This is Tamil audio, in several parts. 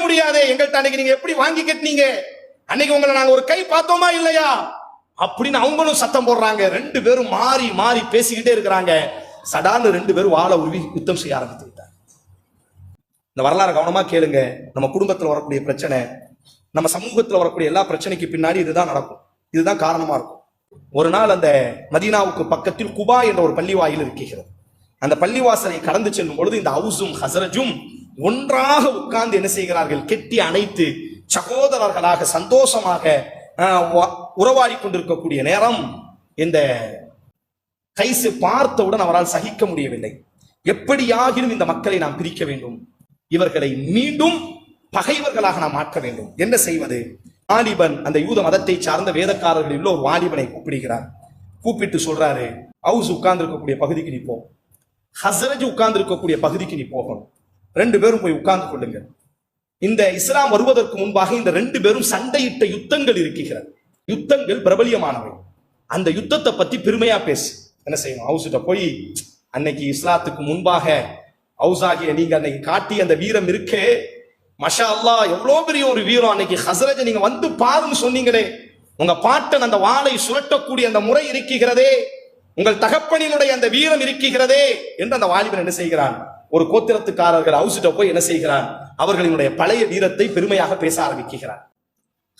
முடியாதே. எங்கள்கிட்ட அன்னைக்கு நீங்க எப்படி வாங்கி கட்டினீங்க? அன்னைக்கு உங்களை நாங்க ஒரு கை பார்த்தோமா இல்லையா? அப்படின்னு அவங்களும் சத்தம் போடுறாங்க. ரெண்டு பேரும் மாறி மாறி பேசிக்கிட்டே இருக்கிறாங்க. சடான்னு ரெண்டு பேரும் வாழ உருவி யுத்தம் செய்ய ஆரம்பித்து இந்த வரலாறு கவனமா கேளுங்க. நம்ம குடும்பத்துல வரக்கூடிய பிரச்சனை நம்ம சமூகத்துல வரக்கூடிய எல்லா பிரச்சனைக்கு பின்னாடி இதுதான் நடக்கும். இதுதான் காரணமா இருக்கும். ஒரு நாள் அந்த மதீனாவுக்கு பக்கத்தில் குபா என்ற ஒரு பள்ளிவாயில் இருக்கிறது. அந்த பள்ளிவாசலை கடந்து செல்லும் பொழுது இந்த ஹவுஸும் ஹசரஜும் ஒன்றாக உட்கார்ந்து என்ன செய்கிறார்கள்? கெட்டி அணைத்து சகோதரர்களாக சந்தோஷமாக ஆஹ், உறவாடி கொண்டிருக்கக்கூடிய நேரம் இந்த கைசு பார்த்தவுடன் அவரால் சகிக்க முடியவில்லை. எப்படியாகிலும் இந்த மக்களை நாம் பிரிக்க வேண்டும். இவர்களை மீண்டும் பகைவர்களாக நாம் மாற்ற வேண்டும். என்ன செய்வது? வாலிபன் அந்த யூத மதத்தை சார்ந்த வேதக்காரர்கள் உள்ள ஒரு வாலிபனை கூப்பிடுகிறார். கூப்பிட்டு சொல்றாரு ஹவுஸ் உட்கார்ந்து இருக்கக்கூடிய பகுதிக்கு நீ போ. ஹசரஜ் உட்கார்ந்து இருக்கக்கூடிய பகுதிக்கு நீ போகணும். ரெண்டு பேரும் போய் உட்கார்ந்து கொள்ளுங்க இந்த இஸ்லாம் வருவதற்கு முன்பாக இந்த ரெண்டு பேரும் சண்டையிட்ட யுத்தங்கள் இருக்கிறது யுத்தங்கள் பிரபலியமானவை. அந்த யுத்தத்தை பத்தி பெருமையா பேசு. என்ன செய்யணும்? ஹவுஸ்கிட்ட போய் அன்னைக்கு இஸ்லாத்துக்கு முன்பாக ஹவுஸ் ஆகிய நீங்க அன்னைக்கு காட்டி அந்த வீரம் இருக்கே. மஷா அல்லாஹ் எவ்வளோ பெரிய ஒரு வீரம் அன்னைக்கு ஹசரஜ நீங்க வந்து பாருன்னு சொன்னீங்களே. உங்க பாட்டன் அந்த வாளை சுழட்டக்கூடிய அந்த முறை இருக்கிறதே உங்கள் தகப்பனினுடைய அந்த வீரம் இருக்கிறதே என்று அந்த வாலிபன் என்ன செய்கிறான்? ஒரு கோத்திரத்துக்காரர்கள் அவுசிட்ட போய் என்ன செய்கிறான் அவர்களினுடைய பழைய வீரத்தை பெருமையாக பேச ஆரம்பிக்கிறான்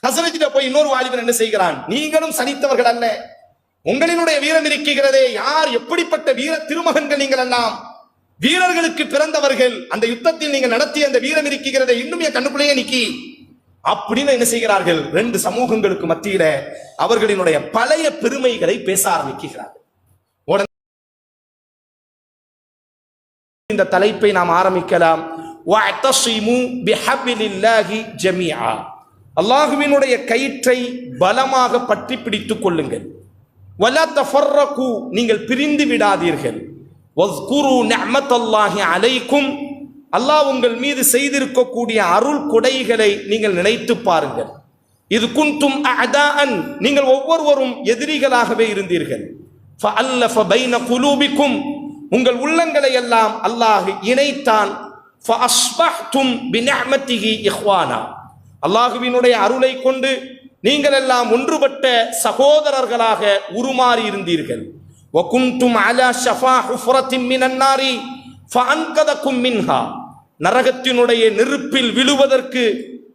ஹசரஜிட்ட போய் இன்னொரு வாலிபன் என்ன செய்கிறான்? நீங்களும் சனித்தவர்கள் அல்ல. உங்களினுடைய வீரம் இருக்கிறதே. யார் எப்படிப்பட்ட வீர திருமகன்கள் நீங்கள் எல்லாம்? வீரர்களுக்கு பிறந்தவர்கள். அந்த யுத்தத்தில் நீங்கள் நடத்திய அந்த வீரம் இருக்கிறதே. இன்னும் என் கண்ணுக்குள்ளேயே நிக்கி. அப்படின்னு என்ன செய்கிறார்கள்? ரெண்டு சமூகங்களுக்கு மத்தியில அவர்களினுடைய பழைய பெருமைகளை பேச ஆரம்பிக்கிறார்கள். இந்த தலைப்பை நாம் ஆரம்பிக்கலாம். அல்லாஹுவினுடைய கயிற்றை பலமாக பற்றி பிடித்துக் கொள்ளுங்கள். நீங்கள் பிரிந்து விடாதீர்கள். அலைக்கும் அல்லாஹ் உங்கள் மீது செய்திருக்கக்கூடிய அருள் கொடைகளை நீங்கள் நினைத்து பாருங்கள். இது குன்தும் அதான் நீங்கள் ஒவ்வொருவரும் எதிரிகளாகவே இருந்தீர்கள். குலூபிக்கும் உங்கள் உள்ளங்களை எல்லாம் அல்லாஹ் இணைத்தான். அல்லாஹுவினுடைய அருளை கொண்டு நீங்கள் எல்லாம் ஒன்றுபட்ட சகோதரர்களாக உருமாறி இருந்தீர்கள் நரகத்தினுடைய நெருப்பில் விழுவதற்கு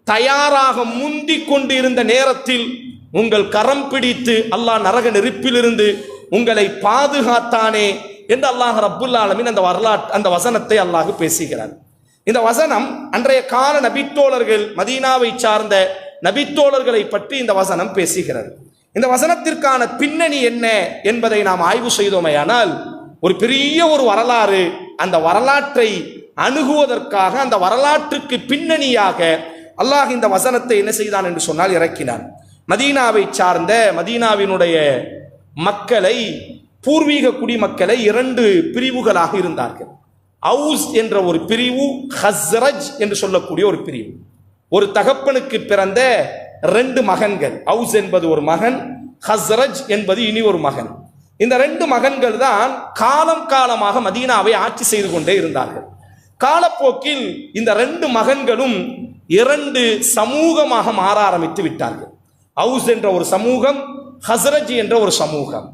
தயாராக முந்திக் கொண்டு இருந்த நேரத்தில் உங்கள் கரம் பிடித்து அல்லாஹ் நரக நெருப்பிலிருந்து உங்களை பாதுகாத்தானே என்று அல்லாஹ் ரப்புல் ஆலமீன் அந்த வரலாற்று அந்த வசனத்தை அல்லாஹ் பேசுகிறார் இந்த வசனம் அன்றைய கால நபித்தோழர்கள் மதீனாவை சார்ந்த நபித்தோழர்களை பற்றி இந்த வசனம் பேசுகிறது. இந்த வசனத்திற்கான பின்னணி என்ன என்பதை நாம் ஆய்வு செய்தோமையானால் ஒரு பெரிய ஒரு வரலாறு அந்த வரலாற்றை அணுகுவதற்காக அந்த வரலாற்றுக்கு பின்னணியாக அல்லாஹ் இந்த வசனத்தை என்ன செய்தான் என்று சொன்னால் இறக்கினான். மதீனாவை சார்ந்த மதீனாவினுடைய மக்களை பூர்வீக குடிமக்களை இரண்டு பிரிவுகளாக இருந்தார்கள். அவுஸ் என்ற ஒரு பிரிவு ஹஸ்ரஜ் என்று சொல்லக்கூடிய ஒரு பிரிவு. ஒரு தகப்பனுக்கு பிறந்த ரெண்டு மகன்கள். அவுஸ் என்பது ஒரு மகன் ஹஸ்ரஜ் என்பது இனி ஒரு மகன். இந்த ரெண்டு மகன்கள் தான் காலம் காலமாக மதீனாவை ஆட்சி செய்து கொண்டே இருந்தார்கள். காலப்போக்கில் இந்த ரெண்டு மகன்களும் இரண்டு சமூகமாக மாற ஆரம்பித்து விட்டார்கள். அவுஸ் என்ற ஒரு சமூகம் ஹஸ்ரஜ் என்ற ஒரு சமூகம்.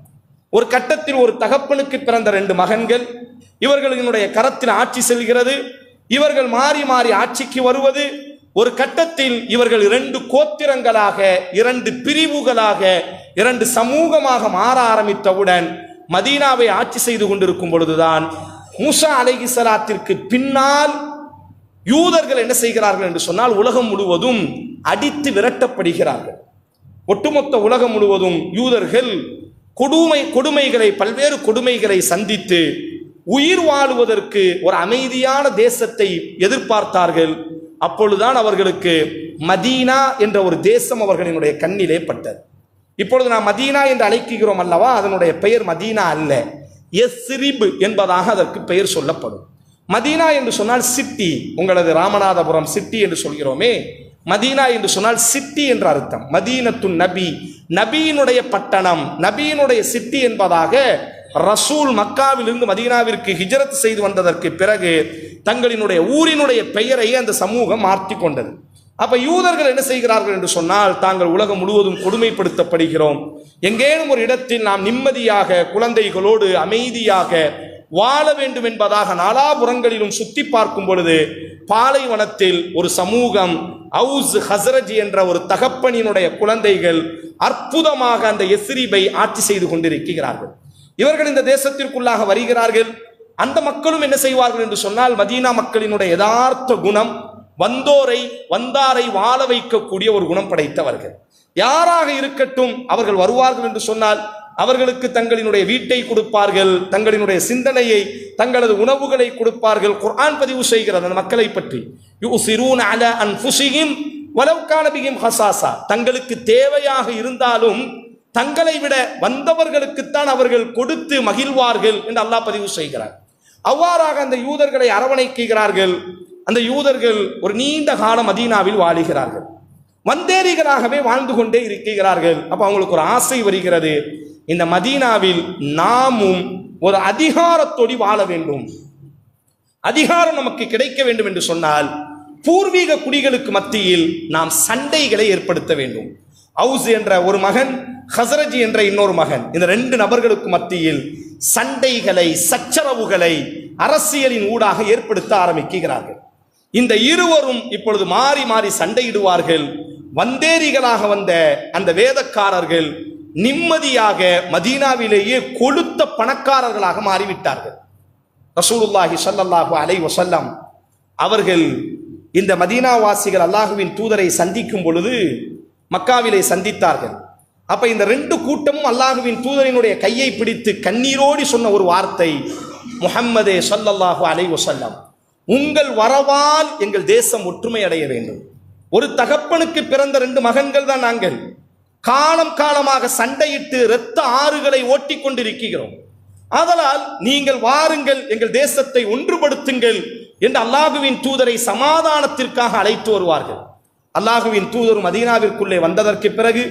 ஒரு கட்டத்தில் ஒரு தகப்பனுக்கு பிறந்த ரெண்டு மகன்கள். இவர்களினுடைய கரத்தில் ஆட்சி செல்கிறது. இவர்கள் மாறி மாறி ஆட்சிக்கு வருவது. ஒரு கட்டத்தில் இவர்கள் இரண்டு கோத்திரங்களாக இரண்டு பிரிவுகளாக இரண்டு சமூகமாக மாற ஆரம்பித்தவுடன் மதீனாவை ஆட்சி செய்து கொண்டிருக்கும் பொழுதுதான் மூசா அலைஹிஸ்ஸலாத்திற்கு பின்னால் யூதர்கள் என்ன செய்கிறார்கள் என்று சொன்னால் உலகம் முழுவதும் அடித்து விரட்டப்படுகிறார்கள். ஒட்டுமொத்த உலகம் முழுவதும் யூதர்கள் கொடுமை கொடுமைகளை பல்வேறு கொடுமைகளை சந்தித்து உயிர் வாழுவதற்கு ஒரு அமைதியான தேசத்தை எதிர்பார்த்தார்கள். அப்பொழுதுதான் அவர்களுக்கு மதீனா என்ற ஒரு தேசம் அவர்களினுடைய கண்ணிலே பட்டது. இப்பொழுது நாம் மதீனா என்று அழைக்கிறோம் அல்லவா? அதனுடைய பெயர் மதீனா அல்ல. எஸ்ரிப் என்பதாக அதற்கு பெயர் சொல்லப்படும். மதீனா என்று சொன்னால் சிட்டி. உங்களது ராமநாதபுரம் சிட்டி என்று சொல்கிறோமே. மதீனா என்று சொன்னால் சிட்டி என்ற அர்த்தம். மதீனத்து நபி. நபியினுடைய பட்டணம். நபியினுடைய சிட்டி என்பதாக ரசூல் மக்காவிலிருந்து மதீனாவிற்கு ஹிஜரத் செய்து வந்ததற்கு பிறகு தங்களினுடைய ஊரினுடைய பெயரை அந்த சமூகம் மாற்றி கொண்டது. அப்ப யூதர்கள் என்ன செய்கிறார்கள் என்று சொன்னால் தாங்கள் உலகம் முழுவதும் கொடுமைப்படுத்தப்படுகிறோம். எங்கேனும் ஒரு இடத்தில் நாம் நிம்மதியாக குழந்தைகளோடு அமைதியாக வாழ வேண்டும் என்பதாக நாலாபுறங்களிலும் சுத்தி பார்க்கும் பொழுது பாலைவனத்தில் ஒரு சமூகம் அவுஸ் ஹசரஜ் என்ற ஒரு தகப்பனினுடைய குழந்தைகள் அற்புதமாக அந்த எஸ்ரீபை ஆட்சி செய்து கொண்டிருக்கிறார்கள். இவர்கள் இந்த தேசத்திற்குள்ளாக வருகிறார்கள். அந்த மக்களும் என்ன செய்வார்கள் என்று சொன்னால் மதீனா மக்களினுடைய யதார்த்த குணம் வந்தோரை வந்தாரை வாழ வைக்கக்கூடிய ஒரு குணம் படைத்தவர்கள். யாராக இருக்கட்டும் அவர்கள் வருவார்கள் என்று சொன்னால் அவர்களுக்கு தங்களினுடைய வீட்டை கொடுப்பார்கள் தங்களினுடைய சிந்தனையை தங்களது உணவுகளை கொடுப்பார்கள். குர்ஆன் பதிவு செய்கிறது அந்த மக்களை பற்றி. யுசிரூன அல அன்ஃபுஸிஹிம் வலவ் கான ஹசாசா. தங்களுக்கு தேவையாக இருந்தாலும் தங்களை விட வந்தவர்களுக்குத்தான் அவர்கள் கொடுத்து மகிழ்வார்கள் என்று அல்லாஹ் பதிவு செய்கிறார் அவ்வாறாக அந்த யூதர்களை அரவணைக்கிறார்கள். அந்த யூதர்கள் ஒரு நீண்ட காலம் மதீனாவில் வாழுகிறார்கள். வந்தேரிகளாகவே வாழ்ந்து கொண்டே இருக்கிறார்கள். அப்போ அவங்களுக்கு ஒரு ஆசை வருகிறது. இந்த மதீனாவில் நாமும் ஒரு அதிகாரத்தோடி வாழ வேண்டும். அதிகாரம் நமக்கு கிடைக்க வேண்டும் என்று சொன்னால் பூர்வீக குடிகளுக்கு மத்தியில் நாம் சண்டைகளை ஏற்படுத்த வேண்டும். ஹவுஸ் என்ற ஒரு மகன் ஹசரஜி என்ற இன்னொரு மகன் இந்த ரெண்டு நபர்களுக்கு மத்தியில் சண்டைகளை சச்சரவுகளை அரசியலின் ஊடாக ஏற்படுத்த ஆரம்பிக்கிறார்கள். இந்த இருவரும் இப்பொழுது மாறி மாறி சண்டையிடுவார்கள். வந்தேரிகளாக வந்த அந்த வேதக்காரர்கள் நிம்மதியாக மதீனாவிலேயே கொளுத்த பணக்காரர்களாக மாறிவிட்டார்கள். ரசூலுல்லாஹி ஸல்லல்லாஹு அலை வஸல்லம் அவர்கள் இந்த மதீனாவாசிகள் அல்லாஹுவின் தூதரை சந்திக்கும் பொழுது மக்காவிலே சந்தித்தார்கள். அப்ப இந்த ரெண்டு கூட்டமும் அல்லாஹுவின் தூதரினுடைய கையை பிடித்து கண்ணீரோடி சொன்ன ஒரு வார்த்தை முஹம்மதே சல்லல்லாஹு அலை வஸல்லம் உங்கள் வரவால் எங்கள் தேசம் ஒற்றுமை அடைய வேண்டும். ஒரு தகப்பனுக்கு பிறந்த ரெண்டு மகன்கள் தான் நாங்கள். காலம் காலமாக சண்டையிட்டு இரத்த ஆறுகளை ஓட்டிக் கொண்டிருக்கிறோம் ஆதலால் நீங்கள் வாருங்கள் எங்கள் தேசத்தை ஒன்றுபடுத்துங்கள் என்று அல்லாஹுவின் தூதரை சமாதானத்திற்காக அழைத்து வருவார்கள். அல்லாஹுவின் தூதரும் மதீனாவிற்குள்ளே வந்ததற்கு பிறகு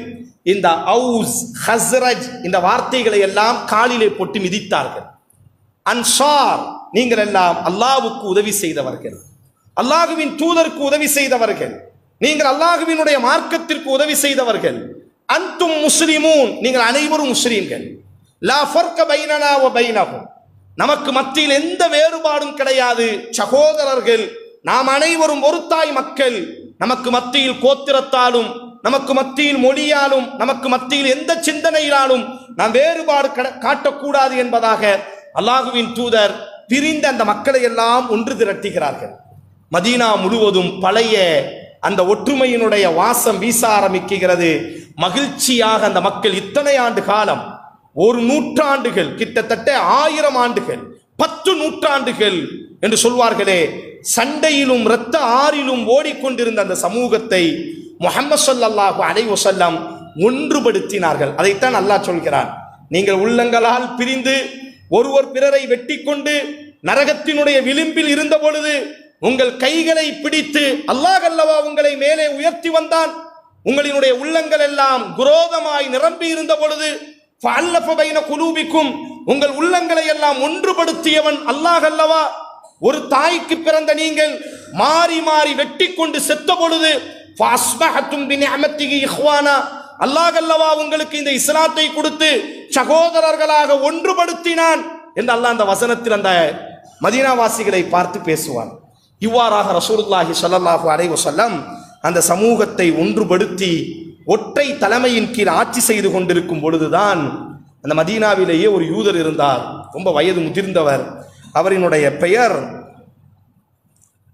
இந்த அவுஸ் ஹஸ்ரஜ் இந்த வார்த்தைகளை எல்லாம் காலிலே போட்டு மிதித்தார்கள். அன்சார் நீங்கள் எல்லாம் அல்லாவுக்கு உதவி செய்தவர்கள். அல்லாஹுவின் தூதருக்கு உதவி செய்தவர்கள். நீங்கள் அல்லாஹுவினுடைய மார்க்கத்திற்கு உதவி செய்தவர்கள். அந்தும் முஸ்லிமூன். நீங்கள் அனைவரும் முஸ்லீம்கள். லா ஃபர்க பைனனா வ பைனஹும். நமக்கு மத்தியில் எந்த வேறுபாடும் கிடையாது. சகோதரர்கள் நாம் அனைவரும் ஒரு தாய் மக்கள். நமக்கு மத்தியில் கோத்திரத்தாலும் நமக்கு மத்தியில் மொழியாலும் நமக்கு மத்தியில் எந்த சிந்தனையிலாலும் நாம் வேறுபாடு கட- காட்டக்கூடாது என்பதாக அல்லாஹுவின் தூதர் பிரிந்த அந்த மக்களை எல்லாம் ஒன்று திரட்டுகிறார்கள். மதீனா முழுவதும் பழைய அந்த ஒற்றுமையினுடைய வாசம் வீச ஆரம்பிக்கிறது. மகிழ்ச்சியாக அந்த மக்கள் இத்தனை ஆண்டு காலம் ஒரு நூற்றாண்டுகள் கிட்டத்தட்ட ஆயிரம் ஆண்டுகள் பத்து நூற்றாண்டுகள் என்று சொல்வார்களே சண்டையிலும் இரத்த ஆறிலும் ஓடிக்கொண்டிருந்த அந்த சமூகத்தை முகமது ஸல்லல்லாஹு அலைஹி வஸல்லம் ஒன்றுபடுத்தினார்கள். அதைத்தான் அல்லாஹ் சொல்கிறான். நீங்கள் உள்ளங்களால் பிரிந்து ஒருவர் பிறரை வெட்டி கொண்டு நரகத்தினுடைய விளிம்பில் இருந்த பொழுது உங்கள் கைகளை பிடித்து அல்லாஹ் அல்லவா உங்களை மேலே உயர்த்தி வந்தான். உங்களினுடைய உள்ளங்கள் எல்லாம் குரோதமாய் நிரம்பி இருந்த பொழுது ஃபஅல்லஃப குலூபிக்கும் உங்கள் உள்ளங்களை எல்லாம் ஒன்றுபடுத்தியவன் அல்லாஹ் அல்லவா? ஒரு தாய்க்கு பிறந்த நீங்கள் மாறி மாறி வெட்டி கொண்டு செத்த பொழுது அல்லாஹ் அல்லவா உங்களுக்கு இந்த இஸ்லாத்தை கொடுத்து சகோதரர்களாக ஒன்றுபடுத்தினான் என்று அல்லாஹ் அந்த வசனத்தில் அந்த மதீனாவாசிகளை பார்த்து பேசுவான். இவ்வாறாக ரசூலுல்லாஹி சல்லாஹூ அலைவசல்லம் வஸல்லம் அந்த சமூகத்தை ஒன்றுபடுத்தி ஒற்றை தலைமையின் கீழ் ஆட்சி செய்து கொண்டிருக்கும் பொழுதுதான் அந்த மதீனாவிலேயே ஒரு யூதர் இருந்தார். ரொம்ப வயது முதிர்ந்தவர். அவரினுடைய பெயர்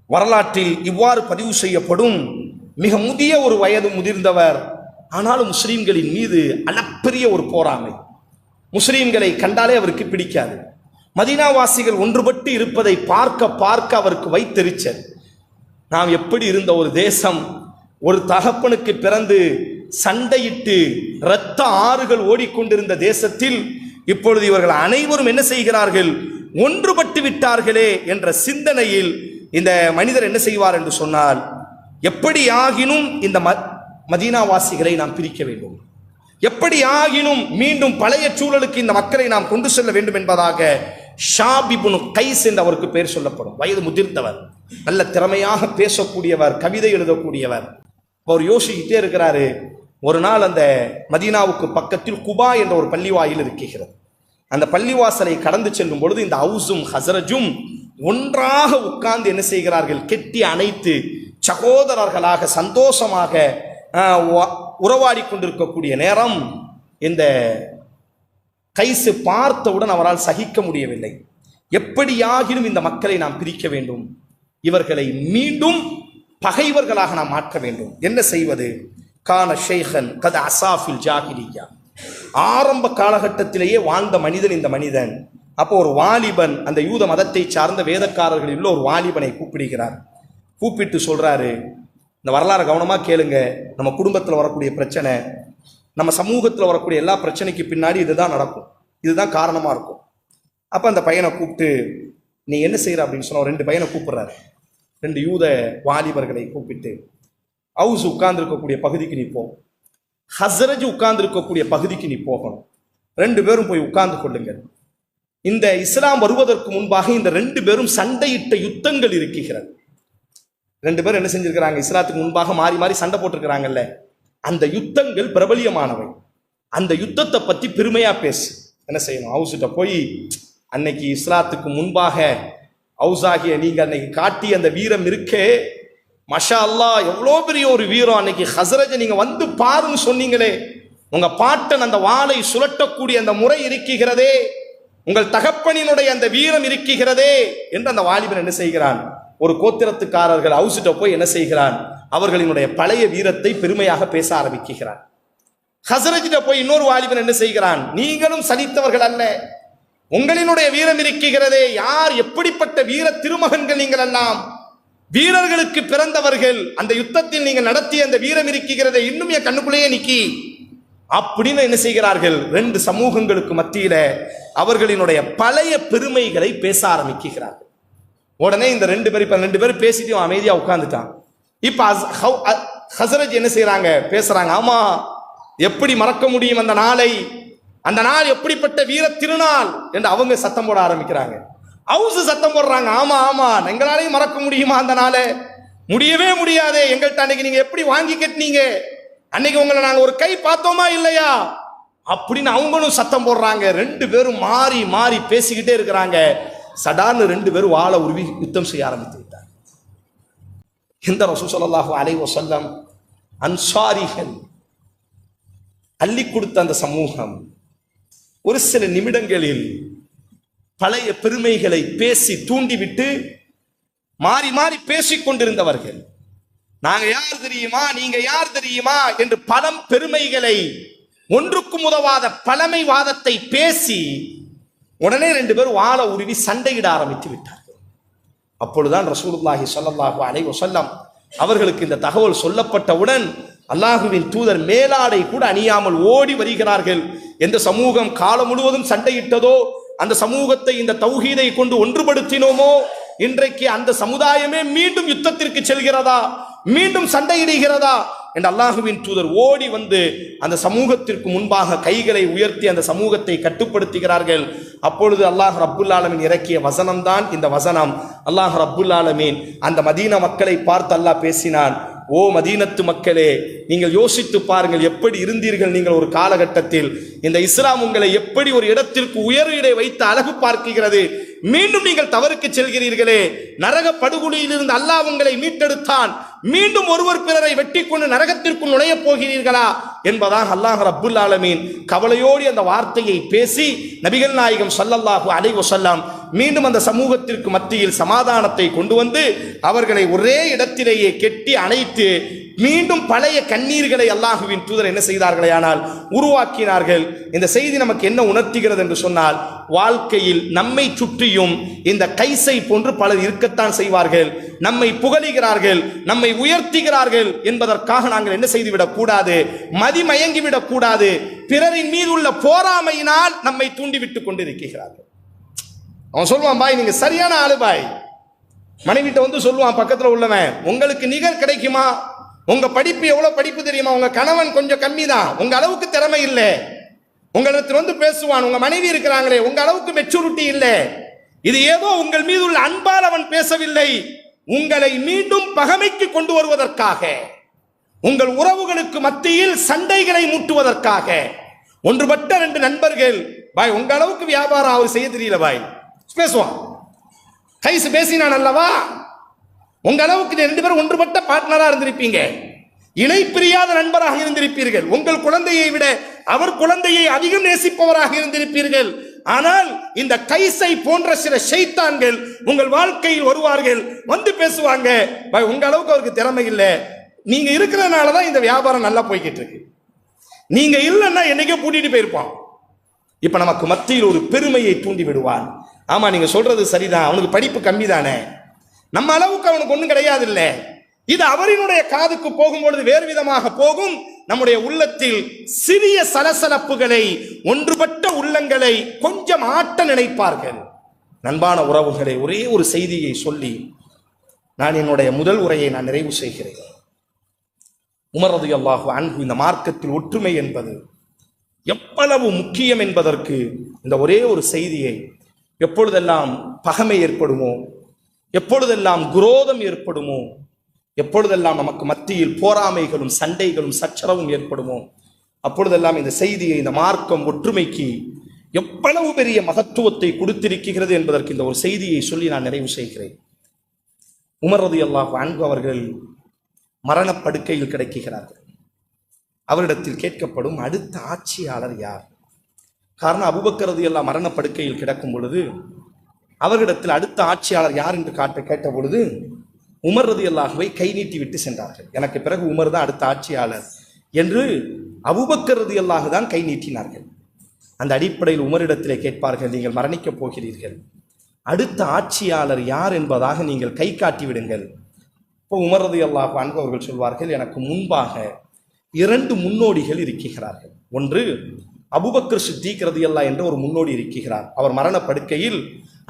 வரலாற்றில் இவ்வாறு பதிவு செய்யப்படும். மிக முதிய ஒரு வயது முதிர்ந்தவர். ஆனாலும் முஸ்லீம்களின் மீது அளப்பெரிய ஒரு போராமை. முஸ்லீம்களை கண்டாலே அவருக்கு பிடிக்காது. மதீனாவாசிகள் ஒன்றுபட்டு இருப்பதை பார்க்க பார்க்க அவருக்கு வைத்தெரிச்சது நாம் எப்படி இருந்த ஒரு தேசம் ஒரு தகப்பனுக்கு பிறந்து சண்டையிட்டு இரத்த ஆறுகள் ஓடிக்கொண்டிருந்த தேசத்தில் இப்பொழுது இவர்கள் அனைவரும் என்ன செய்கிறார்கள்? ஒன்றுபட்டு விட்டார்களே என்ற சிந்தனையில் இந்த மனிதர் என்ன செய்வார் என்று சொன்னால் எப்படி ஆகினும் இந்த மதீனாவாசிகளை நாம் பிரிக்க வேண்டும். எப்படி ஆகினும் மீண்டும் பழைய சூழலுக்கு இந்த மக்களை நாம் கொண்டு செல்ல வேண்டும் என்பதாக ஷாபிபுனு கைஸ் என்று அவருக்கு பெயர் சொல்லப்படும். வயது முதிர்ந்தவர். நல்ல திறமையாக பேசக்கூடியவர் கவிதை எழுதக்கூடியவர். அவர் யோசிக்கிட்டே இருக்கிறாரு ஒரு நாள் அந்த மதீனாவுக்கு பக்கத்தில் குபா என்ற ஒரு பள்ளிவாயில் இருக்கிறது. அந்த பள்ளிவாசலை கடந்து செல்லும் பொழுது இந்த ஹவுஸும் ஹசரஜும் ஒன்றாக உட்கார்ந்து என்ன செய்கிறார்கள்? கெட்டி அணைத்து சகோதரர்களாக சந்தோஷமாக ஆஹ், உறவாடி கொண்டிருக்கக்கூடிய நேரம் இந்த கைசு பார்த்தவுடன் அவரால் சகிக்க முடியவில்லை. எப்படியாகிலும் இந்த மக்களை நாம் பிரிக்க வேண்டும். இவர்களை மீண்டும் பகைவர்களாக நாம் மாற்ற வேண்டும். என்ன செய்வது? கான ஷேகன் கத அசாஃபில் ஜாகிரியா ஆரம்ப காலகட்டத்திலேயே வாழ்ந்த மனிதன் இந்த மனிதன். அப்போ ஒரு வாலிபன் அந்த யூத மதத்தை சார்ந்த வேதக்காரர்களில் உள்ள ஒரு வாலிபனை கூப்பிடுகிறார். கூப்பிட்டு சொல்றாரு இந்த வரலாறு கவனமாக கேளுங்க நம்ம குடும்பத்தில் வரக்கூடிய பிரச்சனை நம்ம சமூகத்தில் வரக்கூடிய எல்லா பிரச்சனைக்கு பின்னாடி இதுதான் நடக்கும். இதுதான் காரணமாக இருக்கும். அப்போ அந்த பையனை கூப்பிட்டு நீ என்ன செய்கிற அப்படின்னு சொன்ன ரெண்டு பையனை கூப்பிடுறாரு. ரெண்டு யூத வாலிபர்களை கூப்பிட்டு ஹவுஸ் உட்கார்ந்துருக்கக்கூடிய பகுதிக்கு நீ போ. ஹசரஜ் உட்கார்ந்துருக்கக்கூடிய பகுதிக்கு நீ போகணும். ரெண்டு பேரும் போய் உட்கார்ந்து கொள்ளுங்கள். இந்த இஸ்லாம் வருவதற்கு முன்பாக இந்த ரெண்டு பேரும் சண்டையிட்ட யுத்தங்கள் இருக்கிறது ரெண்டு பேரும் என்ன செஞ்சிருக்கிறாங்க? இஸ்லாத்துக்கு முன்பாக மாறி மாறி சண்டை போட்டிருக்கிறாங்கல்ல. அந்த யுத்தங்கள் பிரபலியமானவை. அந்த யுத்தத்தை பற்றி பெருமையா பேசு. என்ன செய்யணும்? ஹவுஸ்கிட்ட போய் அன்னைக்கு இஸ்லாத்துக்கு முன்பாக அவுசாகிய நீங்க அன்னைக்கு காட்டி அந்த வீரம் இருக்கே. மஷா அல்லாஹ் எவ்வளோ பெரிய ஒரு வீரம். அன்னைக்கு ஹசரஜ நீங்க வந்து பாருன்னு சொன்னீங்களே. உங்க பாட்டன் அந்த வாளை சுழட்டக்கூடிய அந்த முறை இருக்குகிறதே உங்கள் தகப்பனினுடைய அந்த வீரம் இருக்குகிறதே என்று அந்த வாலிபன் என்ன செய்கிறான்? ஒரு கோத்திரத்துக்காரர்கள் ஹவுஸ்கிட்ட போய் என்ன செய்கிறான்? அவர்களினுடைய பழைய வீரத்தை பெருமையாக பேச ஆரம்பிக்கிறான். ஹசரஜிட்ட போய் இன்னொரு வாலிபன் என்ன செய்கிறான்? நீங்களும் சலித்தவர்கள் அல்ல. உங்களினுடைய வீரம் இருக்கிறதே. யார் எப்படிப்பட்ட வீர திருமகன்கள் நீங்கள் எல்லாம் வீரர்களுக்கு பிறந்தவர்கள் அந்த யுத்தத்தில் நீங்கள் நடத்திய அந்த வீரம் இருக்கிறதே இன்னும் என் கண்ணுக்குள்ளேயே நிக்கி. அப்படின்னு என்ன செய்கிறார்கள்? ரெண்டு சமூகங்களுக்கு மத்தியில அவர்களினுடைய பழைய பெருமைகளை பேச ஆரம்பிக்கிறார்கள். உடனே இந்த ரெண்டு பேர் இப்ப ரெண்டு பேரும் பேசிட்டு அமைதியா உட்கார்ந்துட்டான். இப்ப அஸ்- என்ன செய்யறாங்க பேசுறாங்க ஆமா எப்படி மறக்க முடியும் அந்த நாளை? அந்த நாள் எப்படிப்பட்ட வீர திருநாள் என்று அவங்க சத்தம் போட ஆரம்பிக்கிறாங்க. ஹவுஸ் சத்தம் போடுறாங்க. ஆமா ஆமா எங்களாலையும் மறக்க முடியுமா அந்த நாளை? முடியவே முடியாதே. எங்கள்கிட்ட அன்னைக்கு நீங்க எப்படி வாங்கி கட்டினீங்க? அன்னைக்கு உங்களை நாங்க ஒரு கை பார்த்தோமா இல்லையா? அப்படின்னு அவங்களும் சத்தம் போடுறாங்க. ரெண்டு பேரும் மாறி மாறி பேசிக்கிட்டே இருக்கிறாங்க. சடார்னு ரெண்டு பேரும் வாழை உருவி யுத்தம் செய்ய ஆரம்பித்து விட்டாங்க. இந்த ரசூ ஸல்லல்லாஹு அலைஹி அன்சாரிகள் அள்ளி கொடுத்த அந்த சமூகம் ஒரு சில நிமிடங்களில் பழைய பெருமைகளை பேசி தூண்டிவிட்டு மாறி மாறி பேசிக் கொண்டிருந்தவர்கள். நாங்க யார் தெரியுமா? நீங்க யார் தெரியுமா? என்று பலம் பெருமைகளை ஒன்றுக்கும் உதவாத பழமைவாதத்தை பேசி உடனே ரெண்டு பேரும் வாழ உருவி சண்டையிட ஆரம்பித்து விட்டார்கள். அப்பொழுதுதான் ரசூலுல்லாஹி ஸல்லல்லாஹு அலைஹி சொல்லம் அவர்களுக்கு இந்த தகவல் சொல்லப்பட்டவுடன் அல்லாஹுவின் தூதர் மேலாடை கூட அணியாமல் ஓடி வருகிறார்கள். எந்த சமூகம் காலம் முழுவதும் சண்டையிட்டதோ அந்த சமூகத்தை இந்த தௌஹீதை கொண்டு ஒன்றுபடுத்தினோமோ இன்றைக்கு அந்த சமுதாயமே மீண்டும் யுத்தத்திற்கு செல்கிறதா? மீண்டும் சண்டையிடுகிறதா? என்று அல்லாஹுவின் தூதர் ஓடி வந்து அந்த சமூகத்திற்கு முன்பாக கைகளை உயர்த்தி அந்த சமூகத்தை கட்டுப்படுத்துகிறார்கள். அப்பொழுது அல்லாஹ் ரப்புல் இறக்கிய வசனம்தான் இந்த வசனம். அல்லாஹ் ரப்புல் அந்த மதீன மக்களை பார்த்து அல்லாஹ் பேசினான். ஓ மதீனத்து மக்களே நீங்கள் யோசித்து பாருங்கள் எப்படி இருந்தீர்கள் நீங்கள் ஒரு காலகட்டத்தில். இந்த இஸ்லாம் உங்களை எப்படி ஒரு இடத்திற்கு உயர்விடை வைத்து அழகு பார்க்கிறது. மீண்டும் நீங்கள் தவறுக்கு செல்கிறீர்களே. நரக படுகொலியிலிருந்து அல்லாஹ் உங்களை மீட்டெடுத்தான். மீண்டும் ஒருவர் பிறரை வெட்டி கொண்டு நரகத்திற்குள் நுழையப் போகிறீர்களா என்பதாக அல்லாஹ் ரப்புல் ஆலமீன் கவலையோடு அந்த வார்த்தையை பேசி நபிகள் நாயகம் சல்லல்லாஹு அலைவசல்லாம் மீண்டும் அந்த சமூகத்திற்கு மத்தியில் சமாதானத்தை கொண்டு வந்து அவர்களை ஒரே இடத்திலேயே கெட்டி அணைத்து மீண்டும் பழைய கண்ணீர்களை அல்லாஹுவின் தூதர் என்ன செய்தார்களே ஆனால் உருவாக்கினார்கள். இந்த செய்தி நமக்கு என்ன உணர்த்துகிறது என்று சொன்னால் வாழ்க்கையில் நம்மை சுற்றியும் இந்த கைசை போன்று பலர் இருக்கத்தான் செய்வார்கள். நம்மை புகழுகிறார்கள் நம்மை உயர்த்துகிறார்கள் என்பதற்காக நாங்கள் என்ன செய்துவிடக் கூடாது? மதிமயங்கிவிடக் கூடாது. பிறரின் மீது உள்ள போராமையினால் நம்மை தூண்டிவிட்டுக் கொண்டிருக்கிறார்கள். அவன் சொல்லுவான் பாய் நீங்க சரியான ஆளு பாய். மனைவிட்ட வந்து சொல்லுவான் பக்கத்துல உள்ளவன் உங்களுக்கு நிகர் கிடைக்குமா? உங்க படிப்பு எவ்வளவு படிப்பு தெரியுமா? உங்க கணவன் கொஞ்சம் கம்மி தான் உங்க அளவுக்கு திறமை இல்லை. உங்களிடத்தில் வந்து பேசுவான் உங்க மனைவி இருக்கிறாங்களே உங்க அளவுக்கு மெச்சூரிட்டி இல்லை. இது ஏதோ உங்கள் மீது உள்ள அன்பால் அவன் பேசவில்லை. உங்களை மீண்டும் பகமைக்கு கொண்டு வருவதற்காக உங்கள் உறவுகளுக்கு மத்தியில் சண்டைகளை மூட்டுவதற்காக. ஒன்றுபட்ட ரெண்டு நண்பர்கள் பாய் உங்க அளவுக்கு வியாபாரம் அவர் செய்ய தெரியல பாய். பேசுவான். கைஸ் பேசினான் அல்லவா? உங்க அளவுக்கு ரெண்டு பேரும் ஒன்றுபட்ட பார்ட்னரா இருந்திருப்பீங்க. இணை பிரியாத நண்பராக இருந்திருப்பீர்கள். உங்கள் குழந்தையை விட அவர் குழந்தையை அதிகம் நேசிப்பவராக இருந்திருப்பீர்கள். ஆனால் இந்த கைசை போன்ற சில செய்தான்கள் உங்கள் வாழ்க்கையில் வருவார்கள் வந்து பேசுவாங்க. உங்க அளவுக்கு அவருக்கு திறமை இல்லை. நீங்க இருக்கிறதுனால தான் இந்த வியாபாரம் நல்லா போய்கிட்டு இருக்கு. நீங்க இல்லைன்னா என்னைக்கோ கூட்டிட்டு போயிருப்பான். இப்ப நமக்கு மத்தியில் ஒரு பெருமையை தூண்டி விடுவான். ஆமாம் நீங்கள் சொல்கிறது சரிதான். அவனுக்கு படிப்பு கம்மி தானே நம்ம அளவுக்கு அவனுக்கு ஒன்றும் கிடையாது இல்லை இது அவரினுடைய காதுக்கு போகும்பொழுது வேறு விதமாக போகும். நம்முடைய உள்ளத்தில் சிறிய சலசலப்புகளை ஒன்றுபட்ட உள்ளங்களை கொஞ்சம் ஆட்ட நினைப்பார்கள். நண்பான உறவுகளை ஒரே ஒரு செய்தியை சொல்லி நான் என்னுடைய முதல் உரையை நான் நிறைவு செய்கிறேன். உமரது அல்லாஹு அன்பு இந்த மார்க்கத்தில் ஒற்றுமை என்பது எவ்வளவு முக்கியம் என்பதற்கு இந்த ஒரே ஒரு செய்தியை எப்பொழுதெல்லாம் பகமை ஏற்படுமோ எப்பொழுதெல்லாம் குரோதம் ஏற்படுமோ எப்பொழுதெல்லாம் நமக்கு மத்தியில் போராமைகளும் சண்டைகளும் சச்சரவும் ஏற்படுமோ அப்பொழுதெல்லாம் இந்த செய்தியை இந்த மார்க்கம் ஒற்றுமைக்கு எவ்வளவு பெரிய மகத்துவத்தை கொடுத்திருக்கிறது என்பதற்கு இந்த ஒரு செய்தியை சொல்லி நான் நிறைவு செய்கிறேன். உமரது அல்லாஹ் அன்பு அவர்கள் மரணப்படுக்கையில் கிடைக்கிறார்கள் அவரிடத்தில் கேட்கப்படும் அடுத்த ஆட்சியாளர் யார்? காரணம் அபுபக்கரது எல்லாம் மரணப்படுக்கையில் கிடக்கும் பொழுது அவர்களிடத்தில் அடுத்த ஆட்சியாளர் யார் என்று காட்ட கேட்ட பொழுது உமர் ரதி அல்லாஹுவை கை நீட்டி விட்டு சென்றார்கள். எனக்கு பிறகு உமர் தான் அடுத்த ஆட்சியாளர் என்று அபுபக்கர் ரதி அல்லாஹு தான் கை நீட்டினார்கள். அந்த அடிப்படையில் உமரிடத்திலே கேட்பார்கள் நீங்கள் மரணிக்கப் போகிறீர்கள். அடுத்த ஆட்சியாளர் யார் என்பதாக நீங்கள் கை காட்டி விடுங்கள். இப்போ உமரது அல்லாஹ் அன்பவர்கள் சொல்வார்கள் எனக்கு முன்பாக இரண்டு முன்னோடிகள் இருக்கிறார்கள். ஒன்று அபுபக்கர் சித்திக் ரதியல்லா என்று ஒரு முன்னோடி இருக்கிறார். அவர் மரணப்படுக்கையில்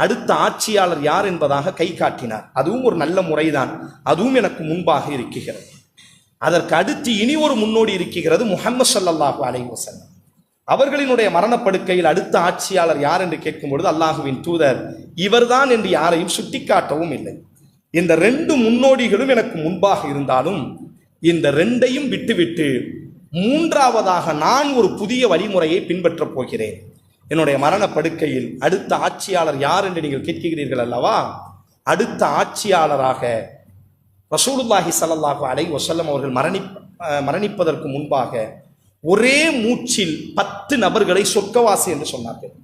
அடுத்த ஆட்சியாளர் யார் என்பதாக கை காட்டினார். அதுவும் ஒரு நல்ல முறைதான். அதுவும் எனக்கு முன்பாக இருக்கிறது. அதற்கு அடுத்து இனி ஒரு முன்னோடி இருக்கிறது முஹம்மது சல்லாஹு அலைஹி வஸல்லம். அவர்களினுடைய மரணப்படுக்கையில் அடுத்த ஆட்சியாளர் யார் என்று கேட்கும் பொழுது அல்லாஹுவின் தூதர் இவர்தான் என்று யாரையும் சுட்டிக்காட்டவும் இல்லை. இந்த ரெண்டு முன்னோடிகளும் எனக்கு முன்பாக இருந்தாலும் இந்த ரெண்டையும் விட்டுவிட்டு மூன்றாவதாக நான் ஒரு புதிய வழிமுறையை பின்பற்றப் போகிறேன். என்னுடைய மரணப்படுக்கையில் அடுத்த ஆட்சியாளர் யார் என்று நீங்கள் கேட்கிறீர்கள் அல்லவா? அடுத்த ஆட்சியாளராக ரசூலுல்லாஹி சல்லாஹு அலை வசல்லம் அவர்கள் மரணி மரணிப்பதற்கு முன்பாக ஒரே மூச்சில் பத்து நபர்களை சொர்க்கவாசி என்று சொன்னார்கள்.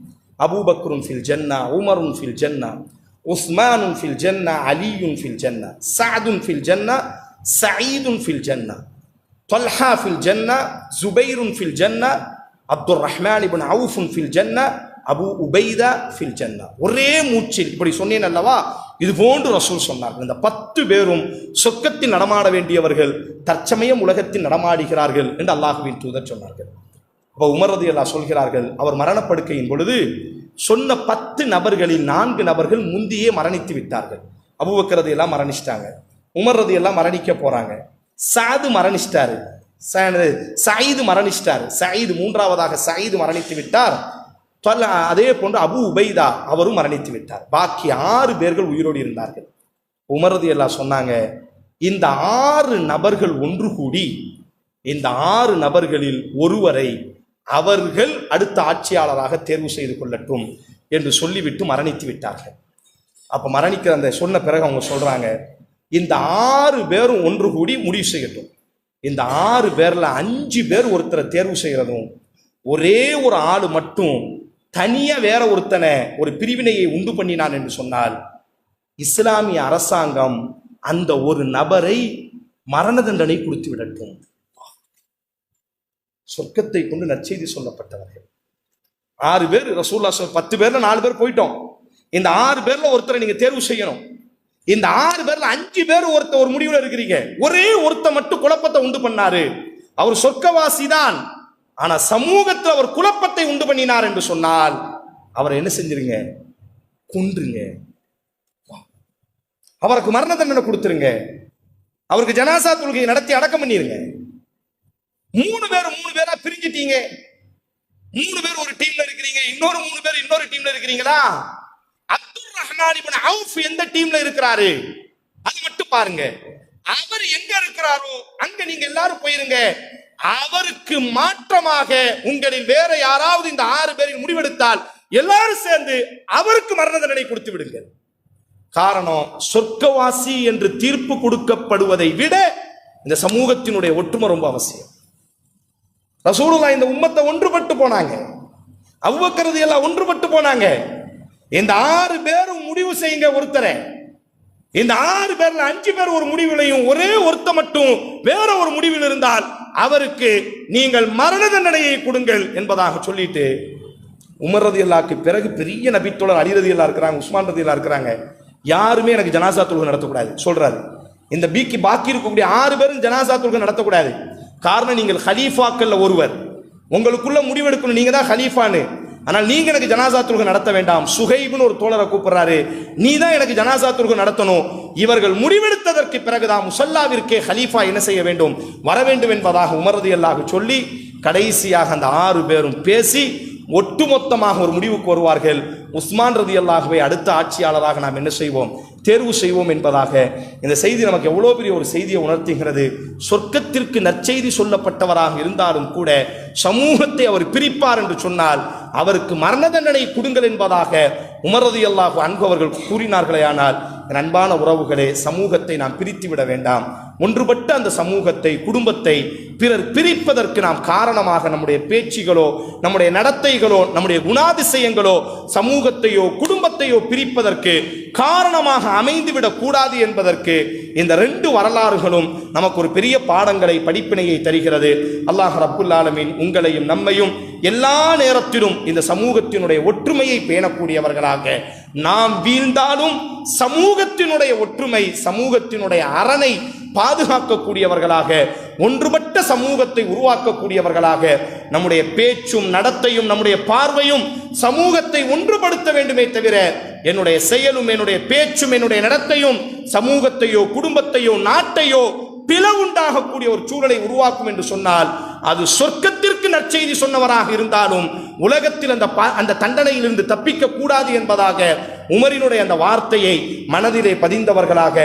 அபூபக்ரும் ஃபில் ஜன்னா உமரும் ஃபில் ஜன்னா உஸ்மானும் ஃபில் ஜன்னா அலியும் ஃபில் ஜன்னா சாதுன் ஃபில் ஜன்னா சயீதும் ஃபில் ஜன்னா. தொல்ஹா ஃபில் ஜன்னா ஜுபைருன் ஃபில் ஜன்னா அப்துல் ரஹ்மான் இப்னு அவுஃபுன் ஃபில் ஜன்னா அபு உபைதா ஃபில் ஜன்னா ஒரே மூச்சில் இப்படி சொன்னேன் அல்லவா? இது போன்று ரசூல் சொன்னார்கள். இந்த பத்து பேரும் சொக்கத்தில் நடமாட வேண்டியவர்கள் தற்சமயம் உலகத்தில் நடமாடுகிறார்கள் என்று அல்லாஹுவின் தூதர் சொன்னார்கள். அப்போ உமரது அல்லா சொல்கிறார்கள் அவர் மரணப்படுக்கையின் பொழுது சொன்ன பத்து நபர்களில் நான்கு நபர்கள் முந்தியே மரணித்து விட்டார்கள். அபுவக்கிறது எல்லாம் மரணிச்சிட்டாங்க. உமர்றது எல்லாம் மரணிக்க போறாங்க. சாது மரணிச்சிட்டாரு. ச- சயீது மரணிச்சிட்டாரு. சயீது மூன்றாவதாக சயீது மரணித்து விட்டார். அதே போன்று அபு உபைதா அவரும் மரணித்து விட்டார். பாக்கி ஆறு பேர்கள் உயிரோடு இருந்தார்கள். உமரது எல்லாம் சொன்னாங்க இந்த ஆறு நபர்கள் ஒன்று கூடி இந்த ஆறு நபர்களில் ஒருவரை அவர்கள் அடுத்த ஆட்சியாளராக தேர்வு செய்து கொள்ளட்டும் என்று சொல்லிவிட்டு மரணித்து விட்டார்கள். அப்போ மரணிக்கிற அந்த சொன்ன பிறகு அவங்க சொல்றாங்க இந்த ஆறு பேரும் ஒன்று கூடி முடிவு செய்யட்டும். இந்த ஆறு பேரில் அஞ்சு பேர் ஒருத்தரை தேர்வு செய்கிறதும் ஒரே ஒரு ஆள் மட்டும் தனியாக வேற ஒருத்தனை ஒரு பிரிவினையை உண்டு பண்ணினான் என்று சொன்னால் இஸ்லாமிய அரசாங்கம் அந்த ஒரு நபரை மரண தண்டனை கொடுத்து விடட்டும். சொர்க்கத்தை கொண்டு நற்செய்தி சொல்லப்பட்டவர்கள். ஆறு பேர் ரசூல்லா பத்து பேர்ல நாலு பேர் போயிட்டோம். இந்த ஆறு பேர்ல ஒருத்தரை நீங்க தேர்வு செய்யணும். இந்த ஆறு பேர்ல அஞ்சு பேர் ஒருத்த ஒரு முடிவுல இருக்கிறீங்க. ஒரே ஒருத்த மட்டும் குழப்பத்தை உண்டு பண்ணாரு. அவர் சொர்க்கவாசி தான். ஆனா சமூகத்தில் அவர் குழப்பத்தை உண்டு பண்ணினார் என்று சொன்னால் அவரை என்ன செஞ்சிருங்க? கொன்றுங்க. அவருக்கு மரண தண்டனை கொடுத்துருங்க. அவருக்கு ஜனாசா தொழுகையை நடத்தி அடக்கம் பண்ணிருங்க. மூணு பேர் மூணு பேரா பிரிஞ்சிட்டீங்க. மூணு பேர் ஒரு டீம்ல இருக்கிறீங்க. இன்னொரு மூணு பேர் இன்னொரு டீம்ல இருக்கிறீங்களா? ரஹ்மான் அவுஃப் எந்த டீம்ல இருக்கிறாரு? அது மட்டும் பாருங்க. அவர் எங்க இருக்கிறாரோ அங்க நீங்க எல்லாரும் போயிருங்க. அவருக்கு மாற்றமாக உங்களில் வேற யாராவது இந்த ஆறு பேரில் முடிவெடுத்தால் எல்லாரும் சேர்ந்து அவருக்கு மரண தண்டனை கொடுத்து விடுங்க காரணம் சொர்க்கவாசி என்று தீர்ப்பு கொடுக்கப்படுவதை விட இந்த சமூகத்தினுடைய ஒற்றுமை ரொம்ப அவசியம். ரசூலுல்லா இந்த உம்மத்தை ஒன்றுபட்டு போனாங்க. அவ்வக்கிறது எல்லாம் ஒன்றுபட்டு போனாங்க. இந்த ஆறு பேரும் முடிவு செய்யுங்க ஒருத்தரை. இந்த ஆறு பேர்ல அஞ்சு பேர் ஒரு முடிவிலையும் ஒரே ஒருத்த மட்டும் வேற ஒரு முடிவில் இருந்தால் அவருக்கு நீங்கள் மரண தண்டனையை கொடுங்கள் என்பதாக சொல்லிட்டு உமர் ரதி அல்லாக்கு பிறகு பெரிய நபித்தோழர் அலி ரதி அல்லா இருக்கிறாங்க உஸ்மான் ரதி அல்லா இருக்கிறாங்க. யாருமே எனக்கு ஜனாசா தொழுகை நடத்தக்கூடாது. சொல்றாரு. இந்த பீக்கு பாக்கி இருக்கக்கூடிய ஆறு பேரும் ஜனாசா தொழுகை நடத்தக்கூடாது. காரணம் நீங்கள் ஹலீஃபாக்கள்ல ஒருவர். உங்களுக்குள்ள முடிவெடுக்கணும் நீங்க தான் ஹலீஃபான்னு. ஆனால் நீங்க எனக்கு ஜனாசா தொழுகை நடத்த வேண்டாம். சுகைப்னு ஒரு தோழரை கூப்பிடுறாரு. நீ தான் எனக்கு ஜனாசா தொழுகை நடத்தணும். இவர்கள் முடிவெடுத்ததற்கு பிறகுதான் முசல்லாவிற்கே ஹலீஃபா என்ன செய்ய வேண்டும்? வர வேண்டும் என்பதாக உமரது அல்லாஹ் சொல்லி கடைசியாக அந்த ஆறு பேரும் பேசி ஒட்டுமொத்தமாக ஒரு முடிவுக்கு வருவார்கள். உஸ்மான் ரதி அல்லாகவே அடுத்த ஆட்சியாளராக நாம் என்ன செய்வோம்? தேர்வு செய்வோம் என்பதாக. இந்த செய்தி நமக்கு எவ்வளோ பெரிய ஒரு செய்தியை உணர்த்துகிறது. சொர்க்கத்திற்கு நற்செய்தி சொல்லப்பட்டவராக இருந்தாலும் கூட சமூகத்தை அவர் பிரிப்பார் என்று சொன்னால் அவருக்கு மரண தண்டனை கொடுங்கள் என்பதாக உமரது அல்லாஹ் அன்பவர்கள் கூறினார்களே ஆனால் அன்பான உறவுகளே சமூகத்தை நாம் பிரித்து விட வேண்டாம். ஒன்றுபட்ட அந்த சமூகத்தை குடும்பத்தை பிறர் பிரிப்பதற்கு நாம் காரணமாக நம்முடைய பேச்சுகளோ நம்முடைய நடத்தைகளோ நம்முடைய குணாதிசயங்களோ சமூகத்தையோ குடும்பத்தையோ பிரிப்பதற்கு காரணமாக அமைந்துவிடக் கூடாது என்பதற்கு இந்த ரெண்டு வரலாறுகளும் நமக்கு ஒரு பெரிய பாடங்களை படிப்பினையை தருகிறது. அல்லாஹ் ரப்புல் ஆலமீன் உங்களையும் நம்மையும் எல்லா நேரத்திலும் இந்த சமூகத்தினுடைய ஒற்றுமையை பேணக்கூடியவர்களாக நாம் வீழ்ந்தாலும் சமூகத்தினுடைய ஒற்றுமை சமூகத்தினுடைய அரணை பாதுகாக்கக்கூடியவர்களாக ஒன்றுபட்ட சமூகத்தை உருவாக்கக்கூடியவர்களாக நம்முடைய பேச்சும் நடத்தையும் நம்முடைய பார்வையும் சமூகத்தை ஒன்றுபடுத்த வேண்டுமே தவிர என்னுடைய செயலும் என்னுடைய பேச்சும் என்னுடைய நடத்தையும் சமூகத்தையோ குடும்பத்தையோ நாட்டையோ பிளவுண்டாகக்கூடிய ஒரு சூழலை உருவாக்கும் என்று சொன்னால் அது சொர்க்கத்திற்கு நற்செய்தி சொன்னவராக இருந்தாலும் உலகத்தில் அந்த அந்த தண்டனையிலிருந்து தப்பிக்க கூடாது என்பதாக உமரினுடைய அந்த வார்த்தையை மனதிலே பதிந்தவர்களாக